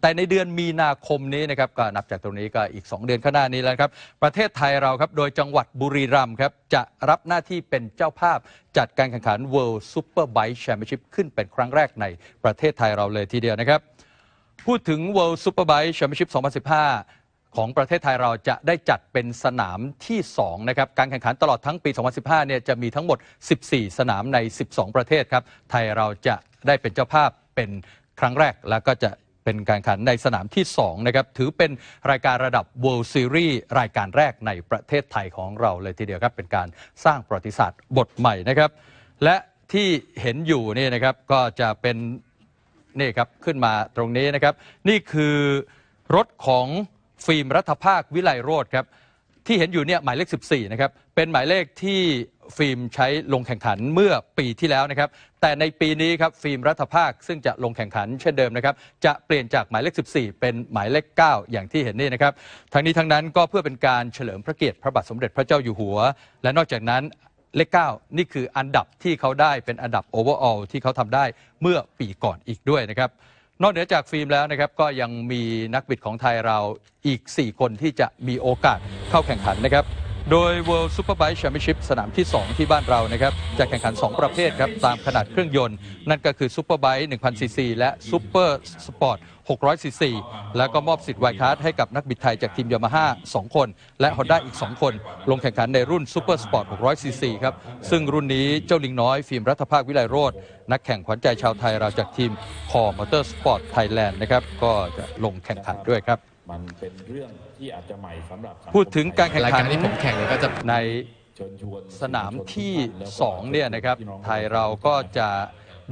แต่ในเดือนมีนาคมนี้นะครับก็นับจากตรงนี้ก็อีก 2 เดือนข้างหน้านี้แล้วครับ ประเทศไทยเราครับโดยจังหวัดบุรีรัมย์ครับจะรับหน้าที่เป็นเจ้าภาพจัดการแข่งขัน World Superbike Championship ขึ้นเป็นครั้งแรกในประเทศไทยเราเลยทีเดียวนะครับ พูดถึง World Superbike Championship 2015ของประเทศไทยเราจะได้จัดเป็นสนามที่ 2 นะครับ การแข่งขันตลอดทั้งปี 2015 เนี่ยจะมีทั้งหมด 14 สนามใน 12 ประเทศครับ ไทยเราจะได้เป็นเจ้าภาพเป็นครั้งแรกแล้วก็จะ เป็นการขันในสนามที่ 2 นะครับ ถือเป็นรายการระดับ World Series รายการแรกในประเทศไทยของเราเลยทีเดียวครับ เป็นการสร้างประวัติศาสตร์บทใหม่นะครับ และที่เห็นอยู่นี่นะครับก็จะเป็นนี่ครับขึ้นมาตรงนี้นะครับ นี่คือรถของฟิล์มรัฐภาควิไลโรธครับ ที่เห็นอยู่เนี่ยหมายเลข 14 นะครับ เป็นหมายเลขที่ฟิล์มใช้ลงแข่งขันเมื่อปีที่แล้วนะครับ แต่ในปีนี้ครับฟิล์มรัฐภาคซึ่งจะลงแข่งขันเช่นเดิมนะครับ จะเปลี่ยนจากหมายเลข 14 เป็นหมายเลข 9 อย่างที่เห็นนี่นะครับ ทั้งนี้ทั้งนั้นก็เพื่อเป็นการเฉลิมพระเกียรติพระบาทสมเด็จพระเจ้าอยู่หัว และนอกจากนั้นเลข 9 นี่คืออันดับที่เขาได้เป็นอันดับโอเวอร์ออลที่เขาทำได้เมื่อปีก่อนอีกด้วยนะครับ นอกเหนือจากฟิล์มแล้วนะครับก็ยังมีนักบิดของไทยเราอีก 4 คนที่จะมีโอกาสเข้าแข่งขันนะครับ โดย World Superbike Championship สนามที่ 2 ที่บ้านเรานะครับจะแข่งขัน 2 ประเภทครับ ตามขนาดเครื่องยนต์ นั่นก็คือ Superbike 1000 cc และ Super Sport 600 cc แล้วก็มอบสิทธิ์ไวคาร์ดให้กับนักบิดไทยจากทีมยามาฮ่า2คน และ Honda อีก 2 คน ลงแข่งขันในรุ่น Super Sport 600 cc ครับ ซึ่งรุ่นนี้เจ้าลิงน้อยฟิล์มรัฐภาควิไลโรธนักแข่งขวัญใจชาวไทยเราจากทีมคอมอเตอร์สปอร์ตไทยแลนด์นะครับก็จะลงแข่งขันด้วยครับ มันเป็นเรื่องที่อาจจะใหม่สำหรับสังคมพูดถึงการแข่งรายขักานรที่ผมแข่งเนี่ยก็จะในเชิญชวนสนามที่2เนี่ยนะครับไทยเราก็จะ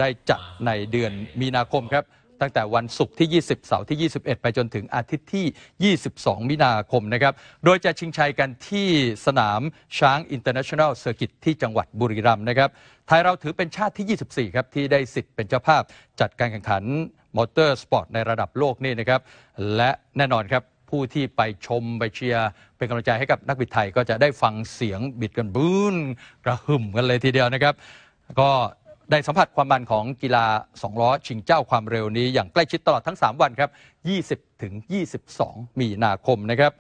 ได้จัดในเดือนมีนาคมครับ ตั้งแต่วันศุกร์ที่ 20 เสาร์ที่ 21 ไปจนถึงอาทิตย์ที่ 22 มีนาคมนะครับ โดยจะชิงชัยกันที่สนามช้างอินเตอร์เนชั่นแนลเซอร์กิตที่จังหวัดบุรีรัมย์นะครับ ไทยเราถือเป็นชาติที่ 24 ครับ ที่ได้สิทธิ์เป็นเจ้าภาพจัดการแข่งขัน มอเตอร์สปอร์ตในระดับโลกนี่นะครับ และแน่นอนครับผู้ที่ไปชมไปเชียร์ เป็นกำลังใจให้กับนักบิดไทยก็จะได้ฟังเสียงบิดกันบูนกระหึ่มกันเลยทีเดียวนะครับ ก็ได้สัมผัสความมันของกีฬา 2 ล้อ ชิงเจ้าความเร็วนี้อย่างใกล้ชิดตลอดทั้ง 3 วันครับ 20 ถึง 22 มีนาคมนะครับ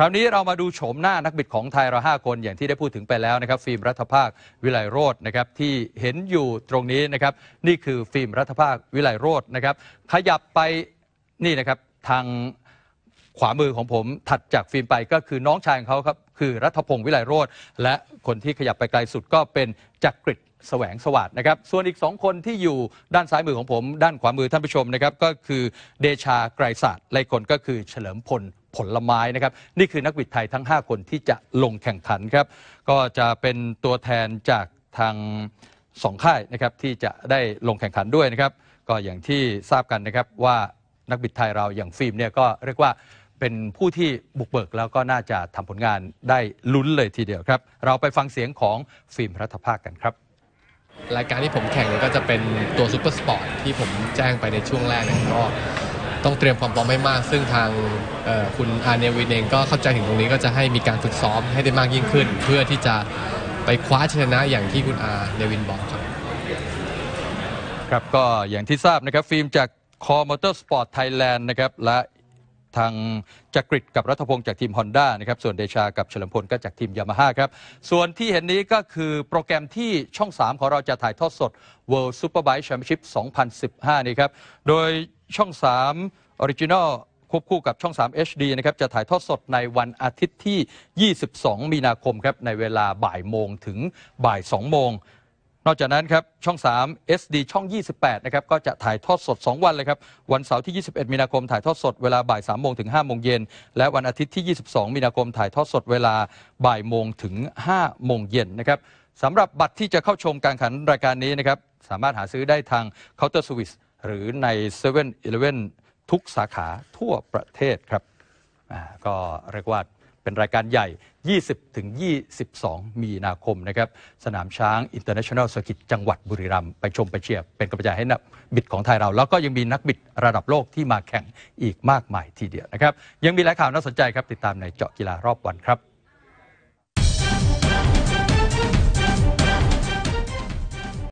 คราวนี้เรามาดูโฉมหน้านักบิดของไทยเรา5คนอย่างที่ได้พูดถึงไปแล้วนะครับ ฟิล์มรัฐภาควิไลโรจน์นะครับที่เห็นอยู่ตรงนี้นะครับ นี่คือฟิล์มรัฐภาควิไลโรจน์นะครับ ขยับไปนี่นะครับทางขวามือของผมถัดจากฟิล์มไปก็คือน้องชายของเขาครับคือรัฐพงศ์วิไลโรธและคนที่ขยับไปไกลสุดก็เป็นจักริดแสวงสวัสดนะครับ ส่วนอีก 2 คนที่อยู่ด้านซ้ายมือของผม ด้านขวามือท่านผู้ชมนะครับ ก็คือเดชาไกรศาสตร์และคนก็คือเฉลิมพล ผลไม้นะครับ นี่คือนักบิดไทยทั้ง 5 คนที่จะลงแข่งขันครับ ก็จะเป็นตัวแทนจากทางสองค่ายนะครับที่จะได้ลงแข่งขันด้วยนะครับ ก็อย่างที่ทราบกันนะครับว่านักบิดไทยเราอย่างฟิล์มเนี่ยก็เรียกว่าเป็นผู้ที่บุกเบิกแล้วก็น่าจะทำผลงานได้ลุ้นเลยทีเดียวครับ เราไปฟังเสียงของฟิล์มรัฐภาคกันครับ รายการที่ผมแข่งเนี่ยก็จะเป็นตัวซูเปอร์สปอร์ตที่ผมแจ้งไปในช่วงแรกเนี่ยก็ ต้องเตรียมความพร้อมให้มาก ซึ่งทางคุณอาเนวินเองก็เข้าใจถึงตรงนี้ก็จะให้มีการฝึกซ้อมให้ได้มากยิ่งขึ้น เพื่อที่จะไปคว้าชนะอย่างที่คุณอาเนวินบอกครับครับก็อย่างที่ทราบนะครับฟิล์มจากคอมอเตอร์สปอร์ตไทยแลนด์นะครับและ ทางจักริดกับรัฐพงศ์จากทีม Honda นะครับส่วนเดชากับเฉลิมพลก็จากทีมยามาฮ่าครับส่วนที่เห็นนี้ก็คือโปรแกรมที่ช่อง 3 ของเราจะถ่ายทอดสด World Superbike Championship 2015 นี้ครับโดยช่อง 3 Original ควบคู่กับช่อง 3 HD นะครับ จะถ่ายทอดสดในวันอาทิตย์ที่ 22 มีนาคมครับ ในเวลาบ่ายโมงถึงบ่าย 2 โมง นอกจากนั้นครับช่อง 3 SD ช่อง 28 นะครับก็จะถ่ายทอดสด 2 วันเลยครับ วันเสาร์ที่ 21 มีนาคมถ่ายทอดสดเวลาบ่าย3โมงถึง5โมงเย็นและวันอาทิตย์ที่ 22 มีนาคมถ่ายทอดสดเวลาบ่ายโมงถึง5โมงเย็นนะครับสำหรับบัตรที่จะเข้าชมการขันรายการนี้นะครับสามารถหาซื้อได้ทางเคาน์เตอร์สวิสหรือใน7 e เ e ่ e อทุกสาขาทั่วประเทศครับก็เรียกว่าเป็นรายการใหญ่ 20 ถึง 22 มีนาคมนะครับ สนามช้างอินเตอร์เนชั่นแนลสกิตจังหวัดบุรีรัมย์ไปชมไปเชียร์เป็นกำลังใจให้นักบิดของไทยเรา แล้วก็ยังมีนักบิดระดับโลกที่มาแข่งอีกมากมายทีเดียวนะครับ ยังมีหลายข่าวน่าสนใจครับ ติดตามในเจาะกีฬารอบวันครับ